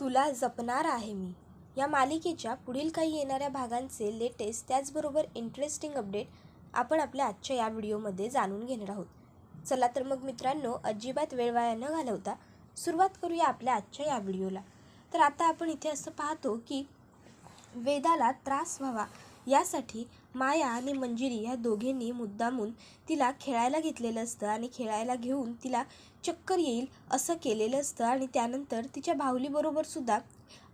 तुला जपणार आहे मी. या मालिकेच्या पुढील काही येणाऱ्या भागांचे लेटेस्ट त्याचबरोबर इंटरेस्टिंग अपडेट आपण आपल्या आजच्या या व्हिडिओमध्ये जाणून घेणार आहोत. चला तर मग मित्रांनो अजिबात वेळ वाया न घालवता सुरुवात करूया आपल्या आजच्या या व्हिडिओला. तर आता आपण इथे असं पाहतो की वेदाला त्रास व्हावा यासाठी माया आणि मंजिरी ह्या दोघींनी मुद्दामून तिला खेळायला घेतलेलं असतं आणि खेळायला घेऊन तिला चक्कर येईल असं केलेलं असतं आणि त्यानंतर तिच्या भावलीबरोबरसुद्धा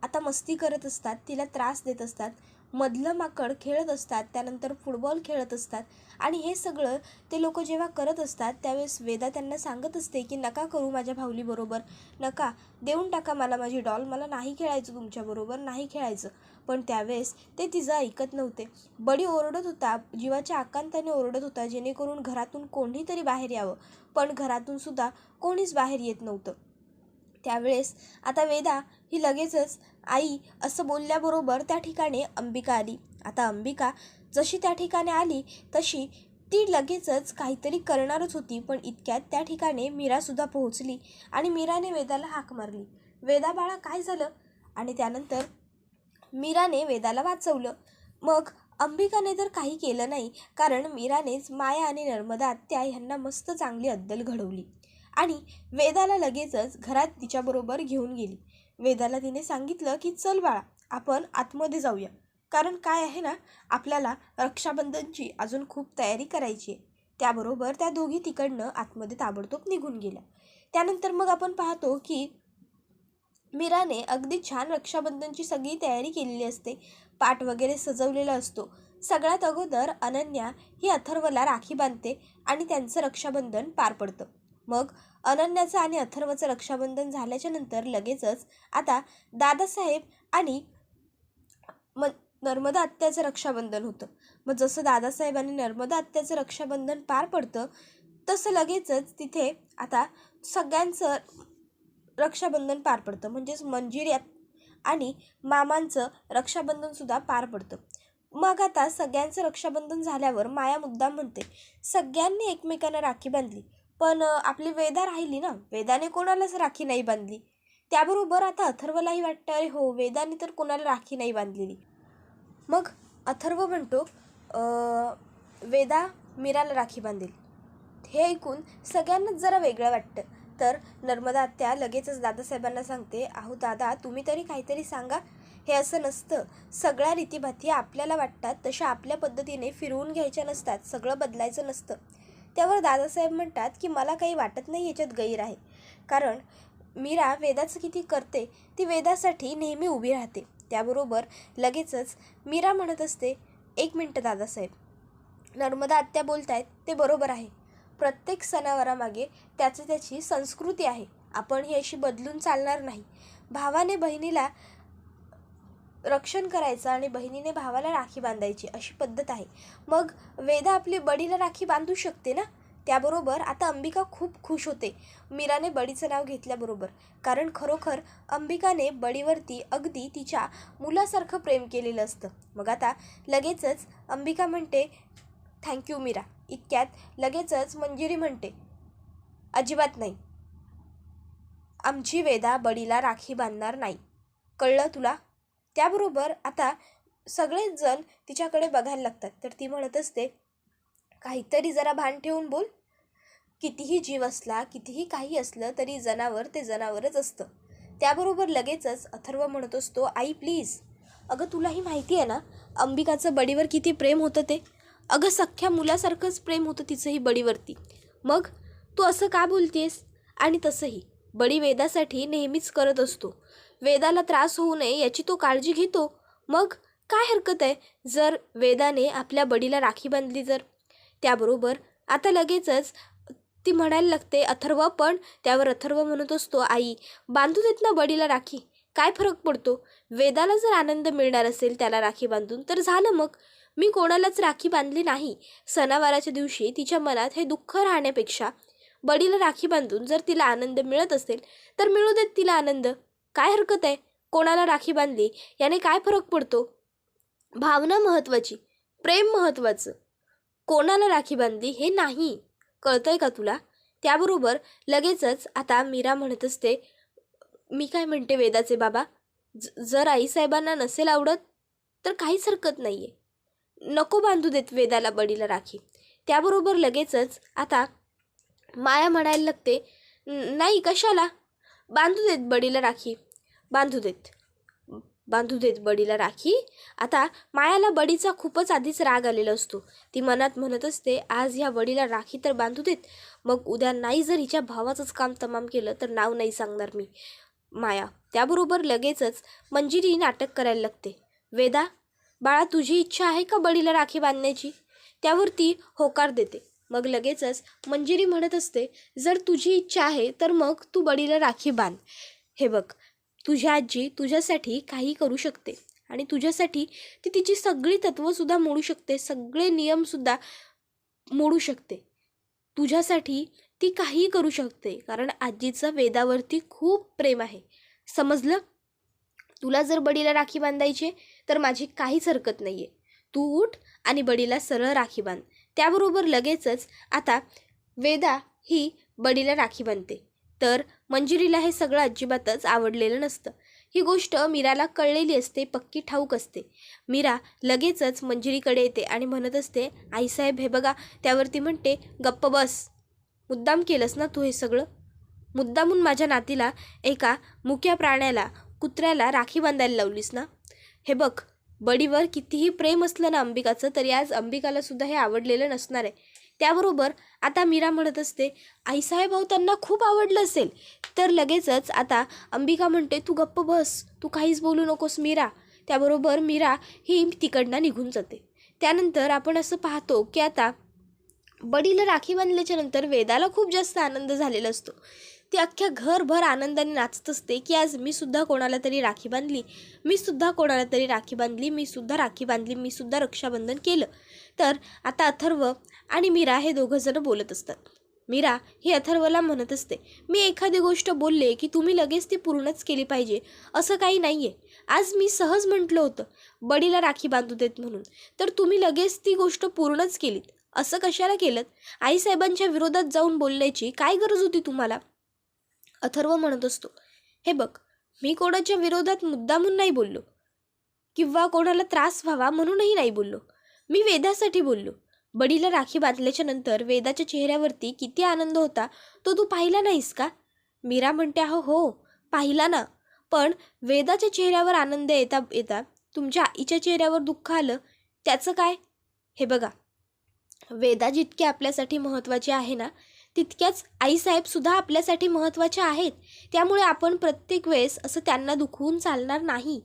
आता मस्ती करत असतात तिला त्रास देत असतात मधलं माकड खेळत असतात त्यानंतर फुटबॉल खेळत असतात आणि हे सगळं ते लोक जेव्हा करत असतात त्यावेळेस वेदा त्यांना सांगत असते की नका करू माझ्या भावलीबरोबर नका देऊन टाका मला माझी डॉल मला नाही खेळायचं तुमच्याबरोबर नाही खेळायचं. पण त्यावेळेस ते तिचं ऐकत नव्हते. बडी ओरडत होता जीवाच्या आकांताने ओरडत होता जेणेकरून घरातून कोणीतरी बाहेर यावं. पण घरातून सुद्धा कोणीच बाहेर येत नव्हतं. त्यावेळेस आता वेदा ही लगेचच आई असं बोलल्याबरोबर त्या ठिकाणी अंबिका आली. आता अंबिका जशी त्या ठिकाणी आली तशी ती लगेचच काहीतरी करणारच होती पण इतक्यात त्या ठिकाणी मीरासुद्धा पोहोचली आणि मीराने वेदाला हाक मारली. वेदा बाळा काय झालं? आणि त्यानंतर मीराने वेदाला वाचवलं. मग अंबिकाने तर काही केलं नाही कारण मीरानेच माया आणि नर्मदा आत्या ह्यांना मस्त चांगली अद्दल घडवली. आणि वेदाला लगेचच घरात तिच्याबरोबर घेऊन गेली. वेदाला तिने सांगितलं की चल बाळा आपण आतमध्ये जाऊया. कारण काय आहे ना आपल्याला रक्षाबंधनची अजून खूप तयारी करायची आहे. त्याबरोबर त्या दोघी तिकडनं आतमध्ये ताबडतोब निघून गेल्या. त्यानंतर मग आपण पाहतो की मीराने अगदी छान रक्षाबंधनची सगळी तयारी केलेली असते. पाट वगैरे सजवलेला असतो. सगळ्यात अगोदर अनन्या ही अथर्वला राखी बांधते आणि त्यांचं रक्षाबंधन पार पडतं. मग अनन्याचं आणि अथर्वचं रक्षाबंधन झाल्याच्यानंतर लगेचच आता दादासाहेब आणि म नर्मदा आत्याचं रक्षाबंधन होतं. मग जसं दादासाहेब आणि नर्मदा आत्याचं रक्षाबंधन पार पडतं तसं लगेचच तिथे आता सगळ्यांचं रक्षाबंधन पार पडतं. म्हणजेच मंजिऱ्यात आणि मामांचं रक्षाबंधनसुद्धा पार पडतं. मग आता सगळ्यांचं रक्षाबंधन झाल्यावर माया मुद्दाम म्हणते सगळ्यांनी एकमेकांना राखी बांधली. पण आपली वेदा राहिली ना? वेदाने कोणालाच राखी नाही बांधली. त्याबरोबर आता अथर्वलाही वाटतं अरे हो वेदाने तर कोणाला राखी नाही बांधलेली मग अथर्व म्हणतो वेदा मीराला राखी बांधेल. हे ऐकून सगळ्यांनाच जरा वेगळं वाटतं. तर नर्मदा आत्या लगेचच दादासाहेबांना सांगते अहो दादा तुम्ही तरी काहीतरी सांगा. हे असं नसतं. सगळ्या रीतीभाती आपल्याला वाटतात तशा आपल्या पद्धतीने फिरवून घ्यायच्या नसतात सगळं बदलायचं नसतं. त्यावर दादासाहेब म्हणतात की मला काही वाटत नाही याच्यात गैर आहे. कारण मीरा वेदाचं किती करते ती वेदासाठी नेहमी उभी राहते. त्याबरोबर लगेचच मीरा म्हणत असते एक मिनटं दादासाहेब. नर्मदा आत्या बोलत आहेत ते बरोबर आहे. प्रत्येक सणावारामागे त्याचं त्याची संस्कृती आहे. आपण ही अशी बदलून चालणार नाही. भावाने बहिणीला रक्षण करायचं आणि बहिणीने भावाला राखी बांधायची अशी पद्धत आहे. मग वेदा आपली बडीला राखी बांधू शकते ना? त्याबरोबर आता अंबिका खूप खुश होते. मीराने बडीचं नाव घेतल्याबरोबर. कारण खरोखर अंबिकाने बडीवरती अगदी तिच्या मुलासारखं प्रेम केलेलं असतं. मग आता लगेचच अंबिका म्हणते थँक्यू मीरा. इतक्यात लगेचच मंजिरी म्हणते अजिबात नाही. आमची वेदा बडीला राखी बांधणार नाही. कळलं तुला? त्याबरोबर आता सगळेच जण तिच्याकडे बघायला लागतात. तर ती म्हणत असते काहीतरी जरा भान ठेवून बोल. कितीही जीव असला कितीही काही असलं तरी जनावर ते जनावरच असतं. त्याबरोबर लगेचच अथर्व म्हणत असतो आई प्लीज. अगं तुलाही माहिती आहे ना अंबिकाचं बडीवर किती प्रेम होतं ते? अगं सख्ख्या मुलासारखंच प्रेम होतं तिचंही बडीवरती. मग तू असं का बोलतेस? आणि तसंही बडी वेदासाठी नेहमीच करत असतो. वेदाला त्रास होऊ नये याची तो काळजी घेतो. मग काय हरकत आहे? जर वेदाने आपल्या बडीला राखी बांधली जर? त्याबरोबर आता लगेचच ती म्हणायला लागते अथर्व पण त्यावर अथर्व म्हणत असतो आई. बांधू देत ना बडीला राखी? काय फरक पडतो? वेदाला जर आनंद मिळणार असेल त्याला राखी बांधून तर झालं मग. मी कोणालाच राखी बांधली नाही. सणावाराच्या दिवशी तिच्या मनात हे दुःख राहण्यापेक्षा बडीला राखी बांधून जर तिला आनंद मिळत असेल तर मिळू देत तिला आनंद. काय हरकत आहे? कोणाला राखी बांधली? याने काय फरक पडतो? भावना महत्त्वाची प्रेम महत्त्वाचं. कोणाला राखी बांधली हे नाही. कळतंय का तुला? त्याबरोबर लगेचच आता मीरा म्हणत असते मी काय म्हणते वेदाचे बाबा? ज जर आईसाहेबांना नसेल आवडत तर काहीच हरकत नाही आहे नको बांधू देत वेदाला बडीला राखी. त्याबरोबर लगेचच आता माया म्हणायला लागते नाही कशाला? बांधू देत बडीला राखी. बांधू देत बांधू देत बडीला राखी? आता मायाला बडीचा खूपच आधीच राग आलेला असतो. ती मनात म्हणत असते आज ह्या बडीला राखी तर बांधू देत मग उद्या नाही जर हिच्या भावाचंच काम तमाम केलं तर नाव नाही सांगणार मी. माया त्याबरोबर लगेचच मंजिरी नाटक करायला लागते. वेदा बाळा तुझी इच्छा आहे का बडीला राखी बांधण्याची? त्यावर ती होकार देते. मग लगेचच मंजिरी म्हणत असते जर तुझी इच्छा आहे तर मग तू बडीला राखी बांध. हे बघ तुझी आजी तुझ्यासाठी काही करू शकते आणि तुझ्यासाठी ती तिची सगळी तत्त्वसुद्धा मोडू शकते सगळे नियमसुद्धा मोडू शकते. तुझ्यासाठी ती काहीही करू शकते कारण आजीचं वेदावरती खूप प्रेम आहे. समजलं? तुला जर बडीला राखी बांधायची तर माझी काहीच हरकत नाही आहे तू उठ आणि बडीला सरळ राखी बांध. त्याबरोबर लगेचच आता वेदा ही बडीला राखी बांधते. तर मंजिरीला हे सगळं अजिबातच आवडलेलं नसतं. ही गोष्ट मीराला कळलेली असते पक्की ठाऊक असते. मीरा लगेचच मंजिरीकडे येते आणि म्हणत असते आईसाहेब हे बघा त्यावरती म्हणते गप्प बस. मुद्दाम केलंस ना तू हे सगळं? मुद्दामून माझ्या नातीला एका मुक्या प्राण्याला कुत्र्याला राखी बांधायला लावलीस ना? हे बघ बडीवर कितीही प्रेम असलं ना अंबिकाचं तरी आज अंबिकाला सुद्धा हे आवडलेलं नसणार आहे. त्याबरोबर आता मीरा म्हणत असते आईसाहेब भाऊ त्यांना खूप आवडलं असेल. तर लगेचच आता अंबिका म्हणते तू गप्प बस तू काहीच बोलू नकोस मीरा. त्याबरोबर मीरा ही तिकडनं निघून जाते. त्यानंतर आपण असं पाहतो की आता बडीला राखी बांधल्याच्या नंतर वेदाला खूप जास्त आनंद झालेला असतो. ती अख्ख्या घरभर आनंदाने नाचत असते की आज मी सुद्धा कोणाला तरी राखी बांधली मी सुद्धा कोणाला तरी राखी बांधली मी सुद्धा राखी बांधली मी सुद्धा रक्षाबंधन केलं. तर आता अथर्व आणि मीरा हे दोघंजणं बोलत असतात. मीरा ही अथर्वला म्हणत असते मी एखादी गोष्ट बोलले की तुम्ही लगेच ती पूर्णच केली पाहिजे असं काही नाही आहे आज मी सहज म्हटलं होतं बडीला राखी बांधू देत म्हणून. तर तुम्ही लगेच ती गोष्ट पूर्णच केलीत असं कशाला केलं आईसाहेबांच्या विरोधात जाऊन बोलण्याची काय गरज होती तुम्हाला? अथर्व म्हणत असतो. हे बघ मी कोणाच्या विरोधात मुद्दामून नाही बोललो. किंवा कोणाला त्रास व्हावा म्हणूनही नाही बोललो. मी वेदासाठी बोललो. बडीला राखी बांधल्याच्या नंतर वेदाच्या चेहऱ्यावरती किती आनंद होता तो तू पाहिला नाहीस का? मीरा म्हणते अहो हो पाहिला ना. पण वेदाच्या चेहऱ्यावर आनंद येता येता तुमच्या आईच्या चेहऱ्यावर दुःख आलं. त्याचं काय? हे बघा वेदा जितके आपल्यासाठी महत्त्वाचे आहे ना तितक्याच आईसाहेबसुद्धा आपल्यासाठी महत्त्वाच्या आहेत. त्यामुळे आपण प्रत्येक वेळेस असं त्यांना दुखवून चालणार नाही.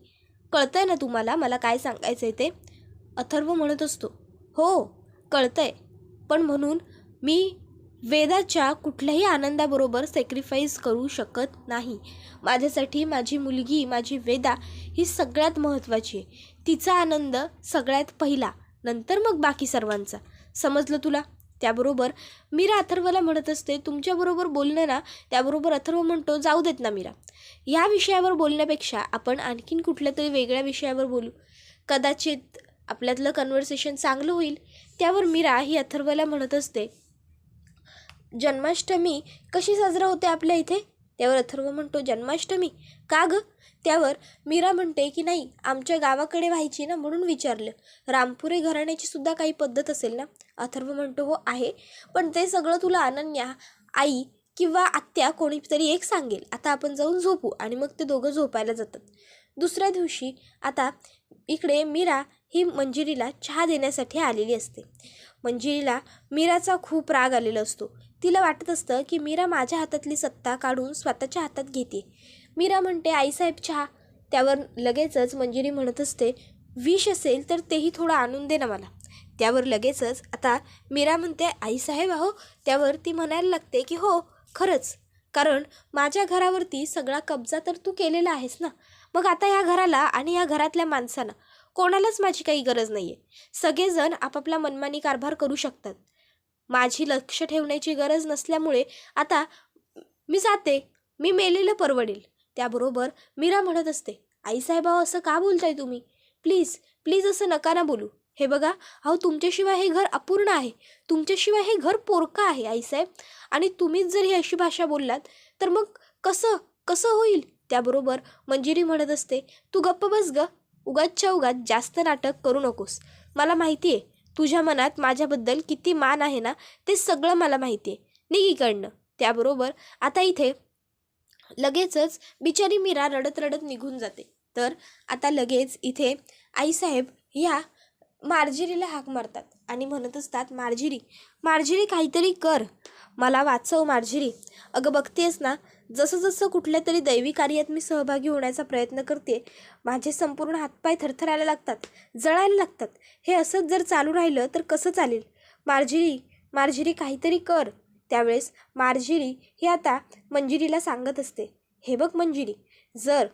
कळतं आहे ना तुम्हाला मला काय सांगायचं आहे ते? अथर्व म्हणत असतो. हो कळतं आहे पण म्हणून मी वेदाच्या कुठल्याही आनंदाबरोबर सॅक्रिफाईस करू शकत नाही. माझ्यासाठी माझी मुलगी माझी वेदा ही सगळ्यात महत्त्वाची आहे. तिचा आनंद सगळ्यात पहिला नंतर मग बाकी सर्वांचा. समजलं तुला? त्याबरोबर मीरा अथर्वला म्हणत असते तुमच्याबरोबर बोलणं ना त्याबरोबर अथर्व म्हणतो जाऊ देत ना मीरा. या विषयावर बोलण्यापेक्षा आपण आणखीन कुठल्या तरी वेगळ्या विषयावर बोलू. कदाचित आपल्यातलं कन्व्हर्सेशन चांगलं होईल. त्यावर मीरा ही अथर्वला म्हणत असते जन्माष्टमी कशी साजरा होते आपल्या इथे? त्यावर अथर्व म्हणतो जन्माष्टमी? का गं? त्यावर मीरा म्हणते की नाही आमच्या गावाकडे व्हायची ना म्हणून विचारलं. रामपुरे घराण्याची सुद्धा काही पद्धत असेल ना? अथर्व म्हणतो हो आहे. पण ते सगळं तुला अनन्या आई किंवा आत्या कोणीतरी एक सांगेल. आता आपण जाऊन झोपू आणि मग ते दोघं झोपायला जातात. दुसऱ्या दिवशी आता इकडे मीरा ही मंजिरीला चहा देण्यासाठी आलेली असते. मंजिरीला मीराचा खूप राग आलेला असतो. तिला वाटत असतं की मीरा माझ्या हातातली सत्ता काढून स्वतःच्या हातात घेते. मीरा म्हणते आईसाहेब चहा. त्यावर लगेचच मंजिरी म्हणत असते विष असेल तर तेही थोडं आणून दे ना मला. त्यावर लगेचच आता मीरा म्हणते आईसाहेब अहो त्यावर ती म्हणायला लागते की हो खरंच. कारण माझ्या घरावरती सगळा कब्जा तर तू केलेला आहेस ना. मग आता या घराला आणि या घरातल्या माणसांना कोणालाच माझी काही गरज नाही आहे सगळेजण आपापला मनमानी कारभार करू शकतात. माझी लक्ष ठेवण्याची गरज नसल्यामुळे आता मी जाते. मी मेलेलं परवडेल. त्याबरोबर मीरा म्हणत असते आईसाहेबा असं का बोलताय तुम्ही? प्लीज प्लीज असं नका ना बोलू. हे बघा अहो तुमच्याशिवाय हे घर अपूर्ण आहे. तुमच्याशिवाय हे घर पोरकं आहे आईसाहेब. आणि तुम्हीच जर ही अशी भाषा बोललात तर मग कसं कसं होईल? त्याबरोबर मंजिरी म्हणत असते तू गप्प बस ग. उगाचच्या उगात जास्त नाटक करू नकोस. मला माहिती आहे तुझ्या मनात माझ्याबद्दल किती मान आहे ना ते सगळं मला माहिती आहे निघ इकडनं. त्याबरोबर आता इथे लगेचच बिचारी मीरा रडत रडत निघून जाते. तर आता लगेच इथे आईसाहेब ह्या मार्जिरीला हाक मारतात आणि म्हणत असतात मार्जिरी मार्जिरी काहीतरी कर. मला वाचव मार्जिरी. अगं बघतेस ना जसं जसं कुठल्या तरी दैवी कार्यात मी सहभागी होण्याचा प्रयत्न करते माझे संपूर्ण हातपाय थरथरायला लागतात जळायला लागतात. हे असंच जर चालू राहिलं तर कसं चालेल? मार्जिरी मार्जिरी काहीतरी कर. त्यावेळेस मार्जिरी ही आता मंजिरीला सांगत असते. हे बघ मंजिरी जर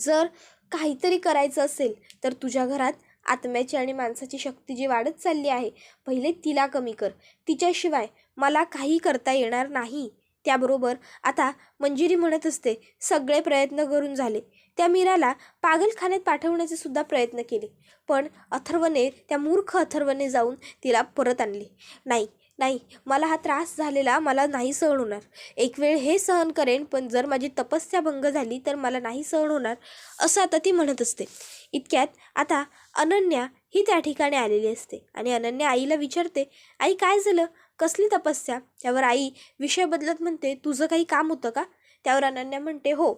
जर काहीतरी करायचं असेल तर तुझ्या घरात आत्म्याची आणि माणसाची शक्ती जी वाढत चालली आहे पहिले तिला कमी कर. तिच्याशिवाय मला काही करता येणार नाही. त्याबरोबर आता मंजिरी म्हणत असते सगळे प्रयत्न करून झाले. त्या मीराला पागलखान्यात पाठवण्याचे सुद्धा प्रयत्न केले. पण अथर्वने त्या मूर्ख अथर्वने जाऊन तिला परत आणले. नाही नाही मला हा त्रास झालेला मला नाही सहन होणार. एक वेळ हे सहन करेन पण जर माझी तपस्या भंग झाली तर मला नाही सहन होणार असं आता ती म्हणत असते. इतक्यात आता अनन्या ही त्या ठिकाणी आलेली असते आणि अनन्या आईला विचारते आई काय झालं? कसली तपस्या? त्यावर आई विषय बदलत म्हणते तुझं काही काम होतं का? त्यावर अनन्या म्हणते हो.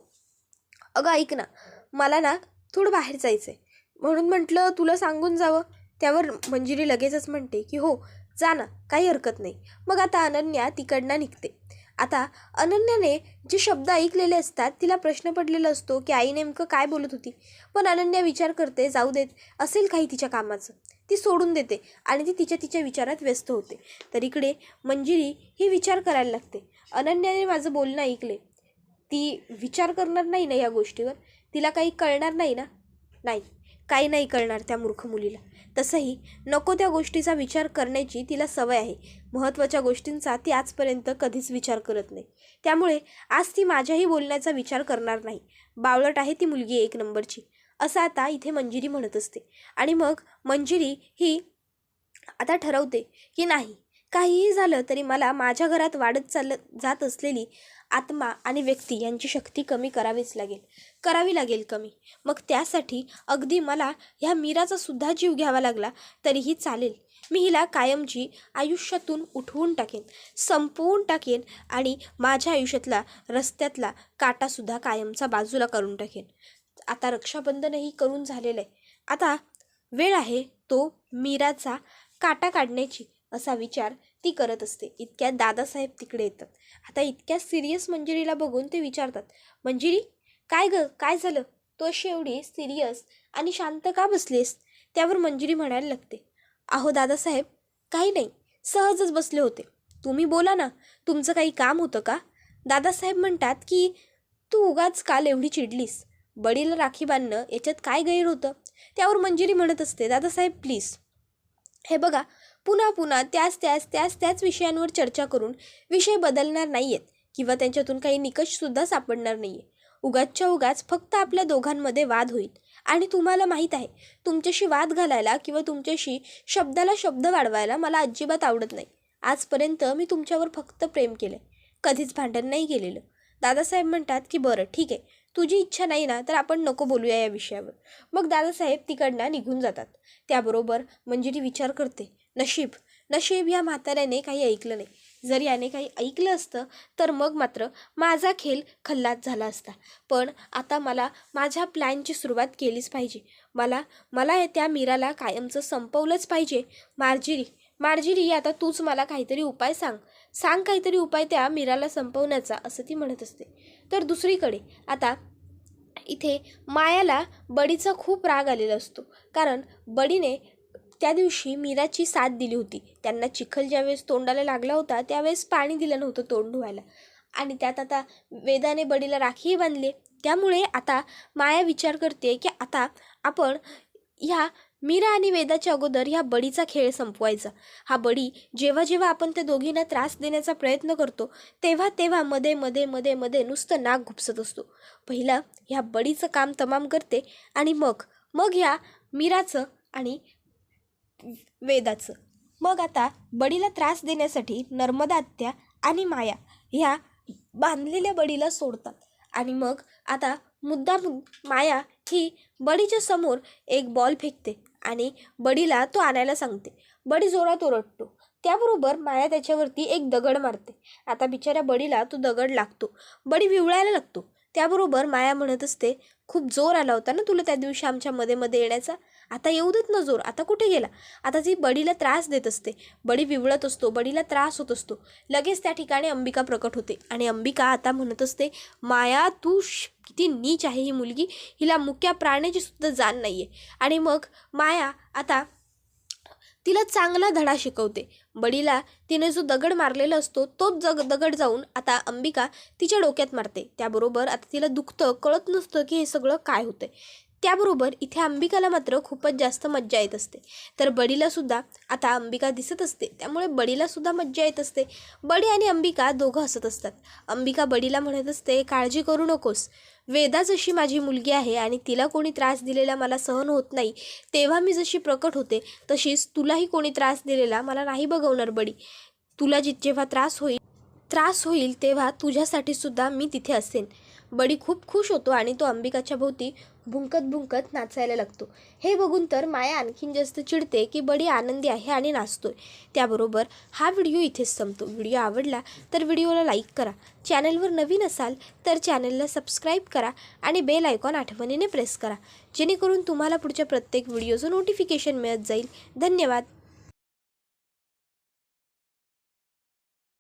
अगं ऐक ना मला ना थोडं बाहेर जायचं आहे म्हणून म्हटलं तुला सांगून जावं. त्यावर मंजिरी लगेचच म्हणते की हो जा ना काही हरकत नाही. मग आता अनन्या तिकडनं निघते. आता अनन्याने जे शब्द ऐकलेले असतात तिला प्रश्न पडलेला असतो की आई नेमकं काय बोलत होती? पण अनन्या विचार करते जाऊ देत असेल काही तिच्या कामाचं. ती सोडून देते आणि ती तिच्या तिच्या विचारात व्यस्त होते. तर इकडे मंजिरी ही विचार करायला लागते. अनन्याने माझं बोलणं ऐकले. ती विचार करणार नाही ना या गोष्टीवर? तिला काही कळणार नाही ना? नाही. काही नाही कळणार त्या मूर्ख मुलीला. तसंही नको त्या गोष्टीचा विचार करण्याची तिला सवय आहे. महत्त्वाच्या गोष्टींचा ती आजपर्यंत कधीच विचार करत नाही. त्यामुळे आज ती माझ्याही बोलण्याचा विचार करणार नाही. बावळट आहे ती मुलगी एक नंबरची. असं आता इथे मंजिरी म्हणत असते. आणि मग मंजिरी ही आता ठरवते की नाही काहीही झालं तरी मला माझ्या घरात वाढत चालत जात असलेली आत्मा आणि व्यक्ती यांची शक्ती कमी करावीच लागेल. करावी लागेल कमी. मग त्यासाठी अगदी मला ह्या मीराचा सुद्धा जीव घ्यावा लागला तरीही चालेल. मी हिला कायमची आयुष्यातून उठवून टाकेन संपवून टाकेन आणि माझ्या आयुष्यातला रस्त्यातला काटासुद्धा कायमचा बाजूला करून टाकेन. आता रक्षाबंधनही करून झालेलं आहे. आता वेळ आहे तो मीराचा काटा काढण्याची. असा विचार ती करत असते. इतक्यात दादासाहेब तिकडे येतात. आता इतक्या सिरियस मंजिरीला बघून ते विचारतात मंजिरी काय ग? काय झालं? तो अशी एवढी सिरियस आणि शांत का बसलीस त्यावर मंजिरी म्हणायला लागते अहो दादासाहेब काही नाही. सहजच बसले होते. तुम्ही बोला ना तुमचं काही काम होतं का? दादासाहेब म्हणतात की तू उगाच काल एवढी चिडलीस. बडीला राखी बांधणं याच्यात काय गैर होतं? त्यावर मंजिरी म्हणत असते दादासाहेब प्लीज हे बघा पुन्हा पुन्हा त्याच त्याच त्याच त्याच विषयांवर चर्चा करून विषय बदलणार नाही आहेत किंवा त्यांच्यातून काही निकषसुद्धा सापडणार नाही आहे उगाचच्या उगाच फक्त आपल्या दोघांमध्ये वाद होईल. आणि तुम्हाला माहीत आहे तुमच्याशी वाद घालायला किंवा तुमच्याशी शब्दाला शब्द वाढवायला मला अजिबात आवडत नाही. आजपर्यंत मी तुमच्यावर फक्त प्रेम केलं कधीच भांडण नाही केलेलं. दादासाहेब म्हणतात की बरं ठीक आहे. तुझी इच्छा नाही ना तर आपण नको बोलूया या विषयावर. मग दादासाहेब तिकडनं निघून जातात. त्याबरोबर मंजिरी विचार करते. नशीब. नशीब या म्हाताऱ्याने काही ऐकलं नाही. जर याने काही ऐकलं असतं तर मग मात्र माझा खेळ खल्लात झाला असता. पण आता मला माझ्या प्लॅनची सुरुवात केलीच पाहिजे. मला मला त्या मीराला कायमचं संपवलंच पाहिजे. मार्जिरी मार्जिरी आता तूच मला काहीतरी उपाय सांग. सांग काहीतरी उपाय त्या मीराला संपवण्याचा असं ती म्हणत असते. तर दुसरीकडे आता इथे मायाला बडीचा खूप राग आलेला असतो. कारण बडीने त्या दिवशी मीराची साथ दिली होती. त्यांना चिखल ज्यावेळेस तोंडाला लागला होता त्यावेळेस पाणी दिलं नव्हतं तोंड धुवायला. आणि त्यात आता वेदाने बडीला राखीही बांधली. त्यामुळे आता माया विचार करते की आता आपण ह्या मीरा आणि वेदाच्या अगोदर ह्या बडीचा खेळ संपवायचा. हा बडी जेव्हा जेव्हा आपण त्या दोघींना त्रास देण्याचा प्रयत्न करतो तेव्हा तेव्हा मध्ये मध्ये मध्ये मध्ये नुसतं नाक घुपसत असतो. पहिला ह्या बडीचं काम तमाम करते आणि मग मग ह्या मीराचं आणि वेदाचं. मग आता बडीला त्रास देण्यासाठी नर्मदा आत्या आणि माया ह्या बांधलेल्या बडीला सोडतात. आणि मग आता मुद्दाम माया ही बडीच्या समोर एक बॉल फेकते आणि बडीला तो आणायला सांगते. बडी जोरात ओरडतो. त्याबरोबर माया त्याच्यावरती एक दगड मारते. आता बिचाऱ्या बडीला तो दगड लागतो. बडी विवळायला लागतो. त्याबरोबर माया म्हणत असते खूप जोर आला होता ना तुला त्या दिवशी आमच्या मध्ये मध्ये येण्याचा? आता येऊ देत ना जोर. आता कुठे गेला? आता ती बडीला त्रास देत असते बडी विवळत असतो बडीला त्रास होत असतो लगेच त्या ठिकाणी अंबिका प्रकट होते. आणि अंबिका आता म्हणत असते माया तू श- किती नीच आहे ही मुलगी. हिला मुक्या प्राण्याची सुद्धा जाण नाही आहे आणि मग माया आता तिला चांगला धडा शिकवते. बडीला तिने जो दगड मारलेला असतो तोच जग दगड जाऊन आता अंबिका तिच्या डोक्यात मारते. त्याबरोबर आता तिला दुखतं कळत नसतं की हे सगळं काय होतं त्याबरोबर इथे अंबिकाला मात्र खूपच जास्त मज्जा येत असते. तर बडीलासुद्धा आता अंबिका दिसत असते. त्यामुळे बडीलासुद्धा मज्जा येत असते. बडी आणि अंबिका दोघं हसत असतात. अंबिका बडीला म्हणत असते काळजी करू नकोस. वेदा जशी माझी मुलगी आहे आणि तिला कोणी त्रास दिलेला मला सहन होत नाही तेव्हा मी जशी प्रकट होते तशीच तुलाही कोणी त्रास दिलेला मला नाही बघवणार बडी तुला जित जेव्हा त्रास होईल त्रास होईल तेव्हा तुझ्यासाठी सुद्धा मी तिथे असेन. बडी खूप खुश होतो आणि तो अंबिकाच्या भोवती भुंकत भुंकत नाचायला लागतो. हे बघून तर माया आणखीन जास्त चिडते की बडी आनंदी आहे आणि नाचतोय. त्याबरोबर हा व्हिडिओ इथेच संपतो. व्हिडिओ आवडला तर व्हिडिओला लाईक करा. चॅनलवर नवीन असाल तर चॅनलला सबस्क्राईब करा आणि बेल आयकॉन आठवणीने प्रेस करा. जेणेकरून तुम्हाला पुढच्या प्रत्येक व्हिडिओचं नोटिफिकेशन मिळत जाईल. धन्यवाद.